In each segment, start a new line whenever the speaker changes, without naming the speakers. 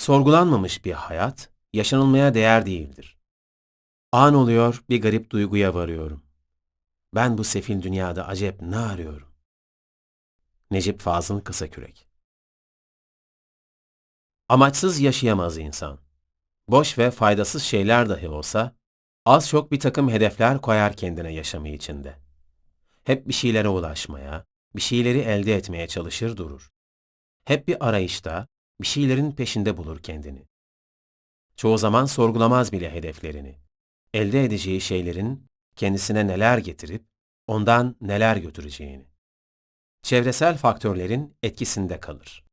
Sorgulanmamış bir hayat, yaşanılmaya değer değildir. An oluyor, bir garip duyguya varıyorum. Ben bu sefil dünyada acep ne arıyorum? Necip Fazıl Kısakürek Amaçsız yaşayamaz insan. Boş ve faydasız şeyler dahi olsa, az çok bir takım hedefler koyar kendine yaşamı içinde. Hep bir şeylere ulaşmaya, bir şeyleri elde etmeye çalışır durur. Hep bir arayışta, bir şeylerin peşinde bulur kendini. Çoğu zaman sorgulamaz bile hedeflerini. Elde edeceği şeylerin kendisine neler getirip ondan neler götüreceğini. Çevresel faktörlerin etkisinde kalır.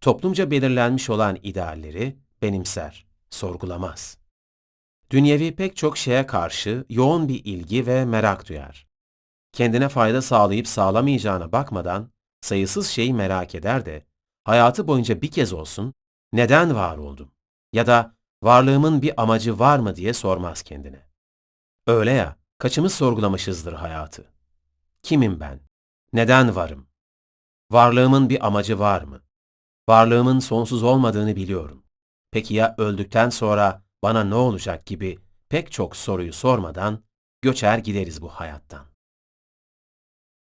Toplumca belirlenmiş olan idealleri benimser, sorgulamaz. Dünyevi pek çok şeye karşı yoğun bir ilgi ve merak duyar. Kendine fayda sağlayıp sağlamayacağına bakmadan sayısız şeyi merak eder de hayatı boyunca bir kez olsun neden var oldum ya da varlığımın bir amacı var mı diye sormaz kendine. Öyle ya, kaçımız sorgulamışızdır hayatı. Kimim ben? Neden varım? Varlığımın bir amacı var mı? Varlığımın sonsuz olmadığını biliyorum. Peki ya öldükten sonra bana ne olacak gibi pek çok soruyu sormadan göçer gideriz bu hayattan.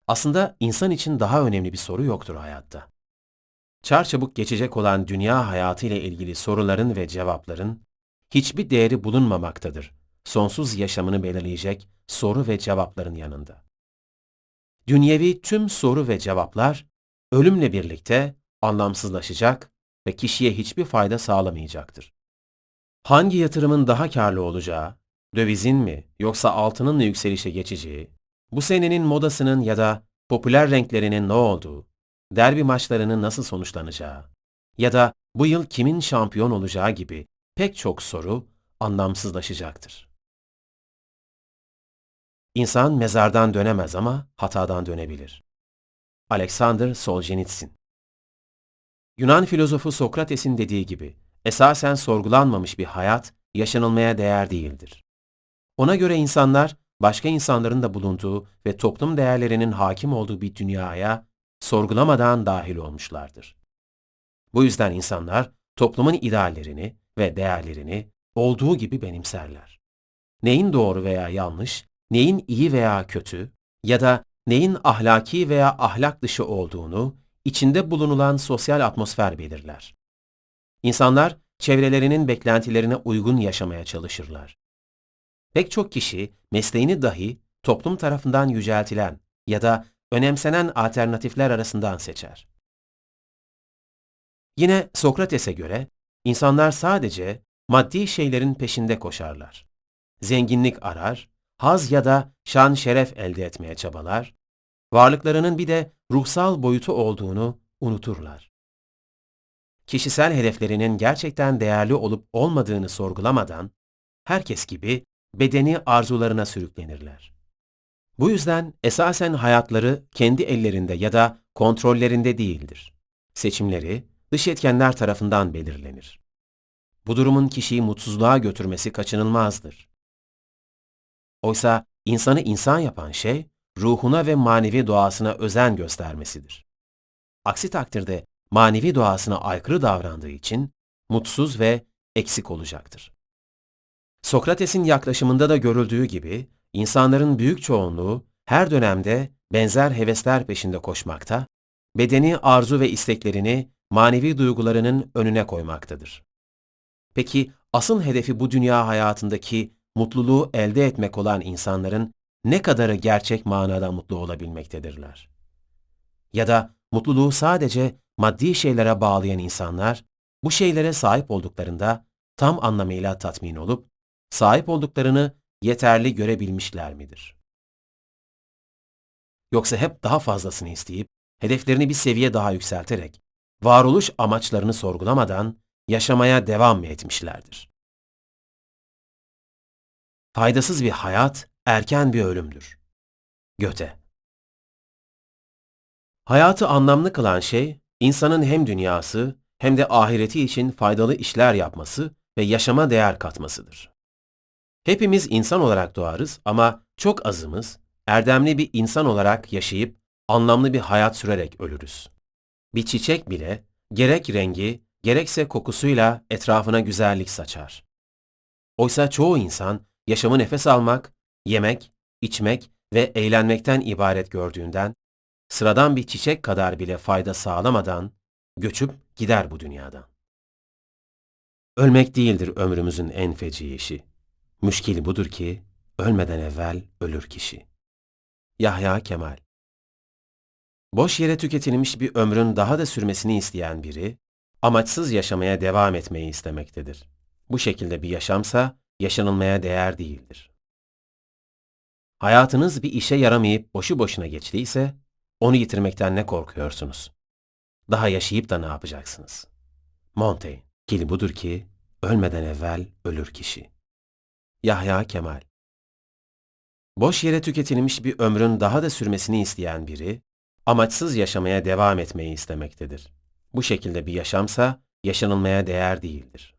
Aslında insan için daha önemli bir soru yoktur hayatta. Çarçabuk geçecek olan dünya hayatı ile ilgili soruların ve cevapların hiçbir değeri bulunmamaktadır. Sonsuz yaşamını belirleyecek soru ve cevapların yanında. Dünyevi tüm soru ve cevaplar ölümle birlikte anlamsızlaşacak ve kişiye hiçbir fayda sağlamayacaktır. Hangi yatırımın daha karlı olacağı, dövizin mi yoksa altının mı yükselişe geçeceği, bu senenin modasının ya da popüler renklerinin ne olduğu, derbi maçlarının nasıl sonuçlanacağı ya da bu yıl kimin şampiyon olacağı gibi pek çok soru anlamsızlaşacaktır. İnsan mezardan dönemez ama hatadan dönebilir. Alexander Solzhenitsyn Yunan filozofu Sokrates'in dediği gibi, esasen sorgulanmamış bir hayat yaşanılmaya değer değildir. Ona göre insanlar, başka insanların da bulunduğu ve toplum değerlerinin hakim olduğu bir dünyaya sorgulamadan dahil olmuşlardır. Bu yüzden insanlar toplumun ideallerini ve değerlerini olduğu gibi benimserler. Neyin doğru veya yanlış, neyin iyi veya kötü ya da neyin ahlaki veya ahlak dışı olduğunu içinde bulunulan sosyal atmosfer belirler. İnsanlar çevrelerinin beklentilerine uygun yaşamaya çalışırlar. Pek çok kişi mesleğini dahi toplum tarafından yüceltilen ya da önemsenen alternatifler arasından seçer. Yine Sokrates'e göre insanlar sadece maddi şeylerin peşinde koşarlar. Zenginlik arar, haz ya da şan şeref elde etmeye çabalar, varlıklarının bir de ruhsal boyutu olduğunu unuturlar. Kişisel hedeflerinin gerçekten değerli olup olmadığını sorgulamadan, herkes gibi bedeni arzularına sürüklenirler. Bu yüzden esasen hayatları kendi ellerinde ya da kontrollerinde değildir. Seçimleri dış etkenler tarafından belirlenir. Bu durumun kişiyi mutsuzluğa götürmesi kaçınılmazdır. Oysa insanı insan yapan şey, ruhuna ve manevi doğasına özen göstermesidir. Aksi takdirde manevi doğasına aykırı davrandığı için mutsuz ve eksik olacaktır. Sokrates'in yaklaşımında da görüldüğü gibi insanların büyük çoğunluğu her dönemde benzer hevesler peşinde koşmakta, bedeni arzu ve isteklerini manevi duygularının önüne koymaktadır. Peki asıl hedefi bu dünya hayatındaki mutluluğu elde etmek olan insanların ne kadarı gerçek manada mutlu olabilmektedirler? Ya da mutluluğu sadece maddi şeylere bağlayan insanlar, bu şeylere sahip olduklarında tam anlamıyla tatmin olup, sahip olduklarını yeterli görebilmişler midir? Yoksa hep daha fazlasını isteyip, hedeflerini bir seviye daha yükselterek, varoluş amaçlarını sorgulamadan yaşamaya devam mı etmişlerdir? Faydasız bir hayat, erken bir ölümdür. Göte Hayatı anlamlı kılan şey, insanın hem dünyası hem de ahireti için faydalı işler yapması ve yaşama değer katmasıdır. Hepimiz insan olarak doğarız ama çok azımız erdemli bir insan olarak yaşayıp anlamlı bir hayat sürerek ölürüz. Bir çiçek bile gerek rengi, gerekse kokusuyla etrafına güzellik saçar. Oysa çoğu insan yaşamı nefes almak, yemek, içmek ve eğlenmekten ibaret gördüğünden, sıradan bir çiçek kadar bile fayda sağlamadan göçüp gider bu dünyadan. Ölmek değildir ömrümüzün en feci işi. Müşkil budur ki, ölmeden evvel ölür kişi. Yahya Kemal Boş yere tüketilmiş bir ömrün daha da sürmesini isteyen biri, amaçsız yaşamaya devam etmeyi istemektedir. Bu şekilde bir yaşamsa, yaşanılmaya değer değildir. Hayatınız bir işe yaramayıp boşu boşuna geçtiyse, onu yitirmekten ne korkuyorsunuz? Daha yaşayıp da ne yapacaksınız? Montaigne, kili budur ki, ölmeden evvel ölür kişi. Yahya Kemal Boş yere tüketilmiş bir ömrün daha da sürmesini isteyen biri, amaçsız yaşamaya devam etmeyi istemektedir. Bu şekilde bir yaşamsa, yaşanılmaya değer değildir.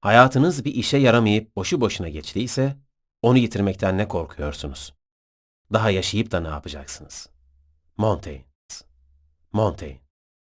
Hayatınız bir işe yaramayıp boşu boşuna geçtiyse, onu yitirmekten ne korkuyorsunuz? Daha yaşayıp da ne yapacaksınız? Montaigne Montaigne